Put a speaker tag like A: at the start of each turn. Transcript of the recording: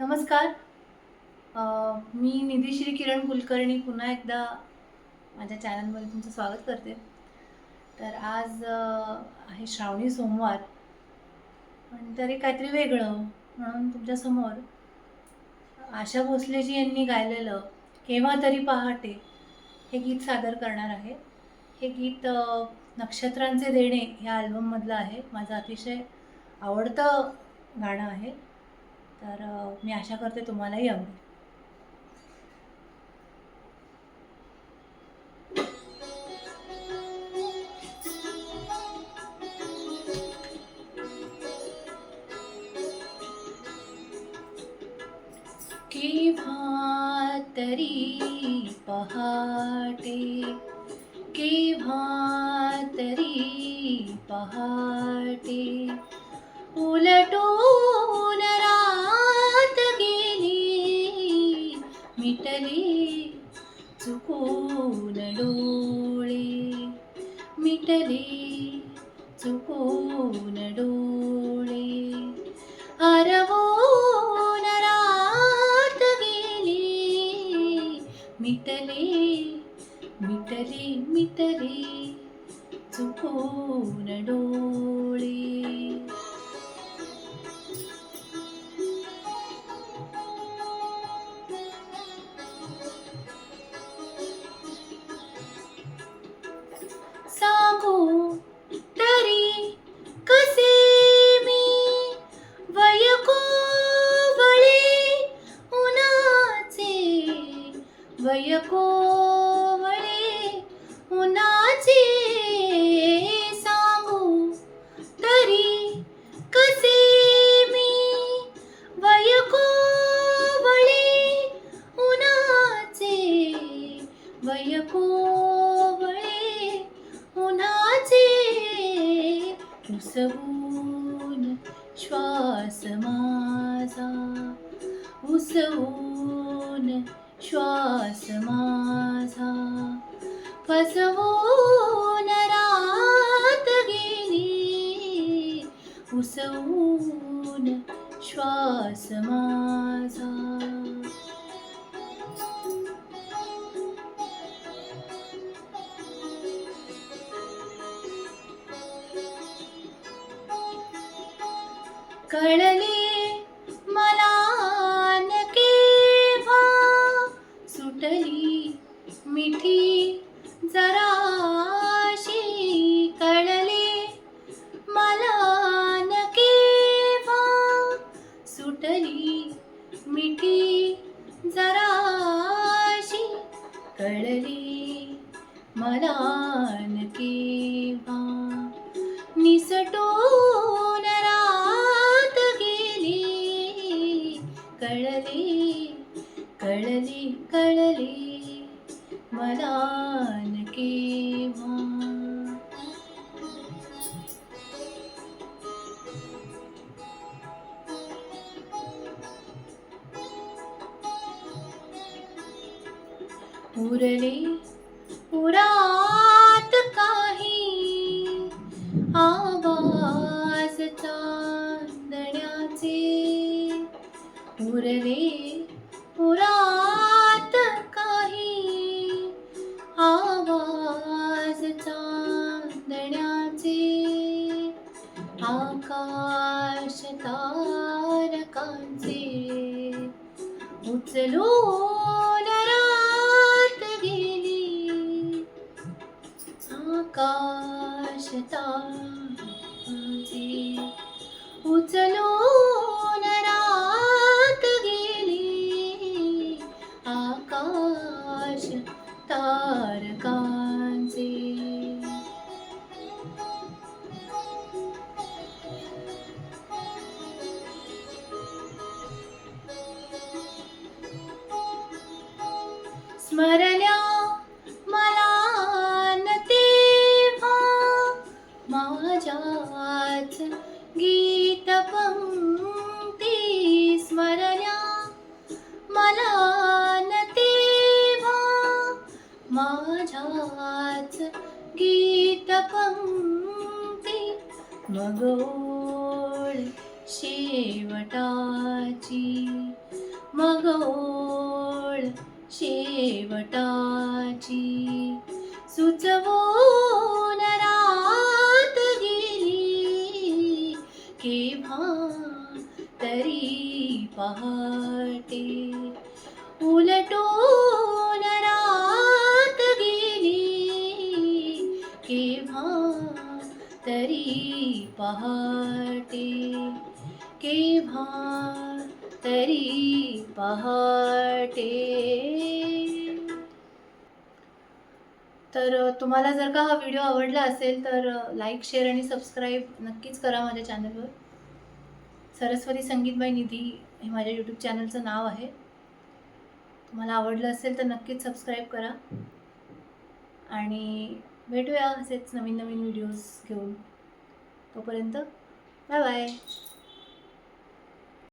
A: नमस्कार. मी निधीश्री किरण कुलकर्णी पुन्हा एकदा माझ्या चॅनलमध्ये तुमचं स्वागत करते. तर आज आहे श्रावणी सोमवार. पण तरी काहीतरी वेगळं म्हणून तुमच्यासमोर आशा भोसलेजी यांनी गायलेलं केव्हा तरी पहाटे हे गीत सादर करणार आहे. हे गीत नक्षत्रांचे देणे ह्या अल्बममधलं आहे. माझं अतिशय आवडतं गाणं आहे. तर मी आशा करते तुम्हालाही आवडेल. केव्हा तरी पहाटे केव्हा तरी पहाटे उलटो मिटली चुकून डोळे हरवून रात गेली मिटली मिटली मिटली चुकून डोळे वयकोवळे उन्हाचे उसवून श्वास माझा. उसवून श्वास माझा. फसवून रात गेली. उसवून श्वास माझा. कळले मला केव्हा सुटली मिठी जराशी कळले मला केव्हा सुटली मिठी जराशी कळली मला केव्हा निसटो कळली कळली कळली मला न केव्हा उरले उरात उरले उरात काही आवाज चांदण्याचे आकाश तारकांचे. उचलून रात गेली आकाश तारे आकाश तारकांचे स्मरल्या मला न तेव्हा माझ्याच गीत पंक्ती माझ्याच गीत पंक्ती मगोळ शेवटाची मगोळ शेवटाची. सुचवून रात गेली केव्हा तरी पहाटे. उलटून पहाटे केव्हा तरी पहाटे? तर तुम्हाला जर का हा व्हिडिओ आवडला असेल तर लाईक शेअर आणि सबस्क्राईब नक्कीच करा माझ्या चॅनलवर सरस्वती संगीतबाई निधी हे माझ्या यूट्यूब चॅनलचं नाव आहे. तुम्हाला आवडलं असेल तर नक्कीच सबस्क्राईब करा. आणि भेटूया असेच नवीन नवीन व्हिडिओज घेऊन. तोपर्यंत बाय बाय